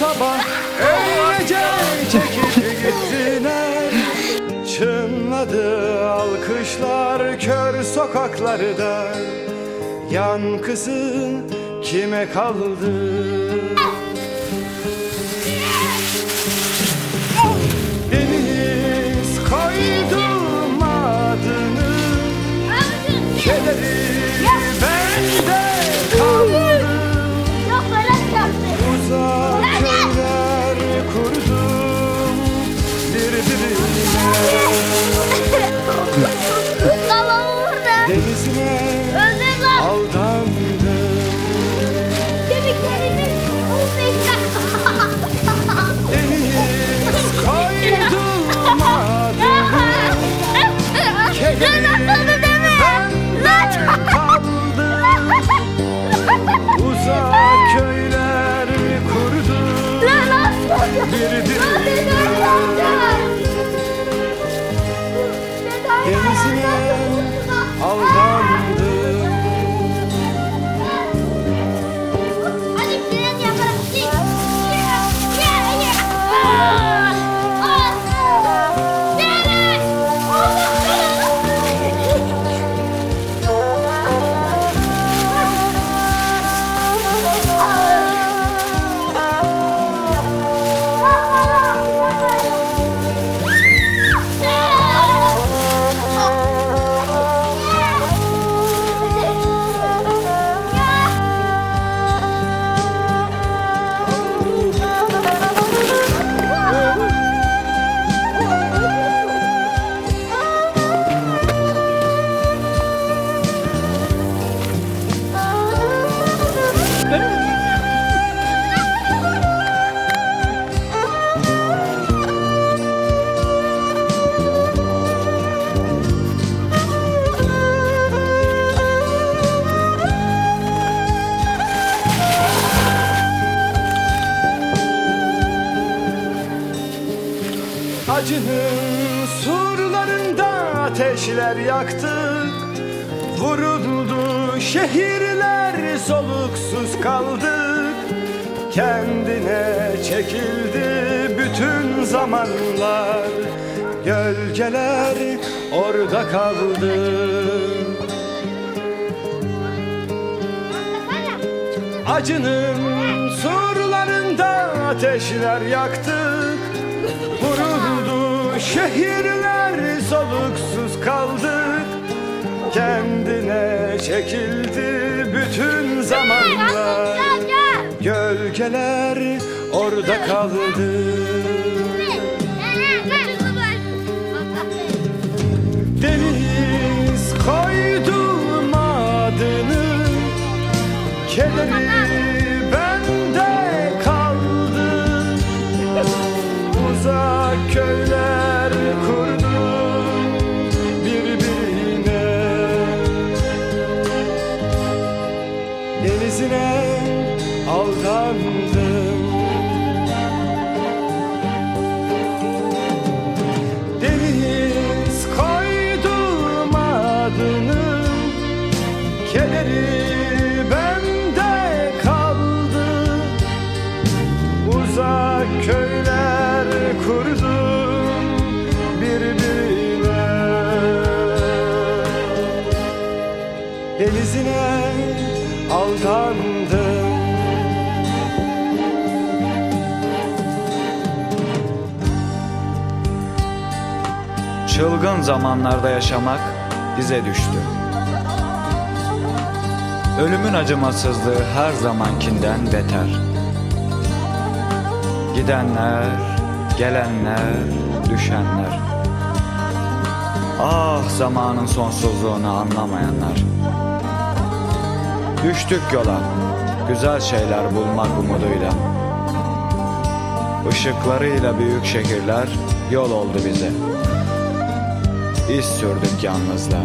sabah öylece çekip gittiler Çınladı alkışlar kör sokaklarda Yankısı kime kaldı? Acının surlarında ateşler yaktık Vuruldu şehirler soluksuz kaldık Kendine çekildi bütün zamanlar. Gölgeler orada kaldı. Acının surlarında ateşler yaktık Vuruldu şehirler soluksuz kaldık. Kendine çekildi bütün zamanlar. Gel, gel. Gölgeler orada kaldı kurdum birbirine Denizine aldandım Çılgın zamanlarda yaşamak bize düştü. Ölümün acımasızlığı her zamankinden beter. Gidenler gelenler, düşenler. Ah zamanın sonsuzluğunu anlamayanlar. Düştük yola, güzel şeyler bulmak umuduyla. Işıklarıyla büyük şehirler yol oldu bize. İz sürdük yalnızla.